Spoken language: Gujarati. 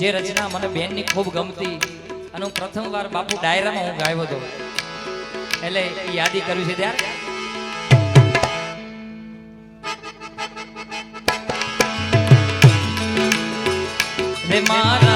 જે રચના મને બેનની ખૂબ ગમતી અને હું પ્રથમવાર બાપુ ડાયરામાં હું ગાયો હતો. એટલે યાદી કર્યું છે ત્યાં રે મારા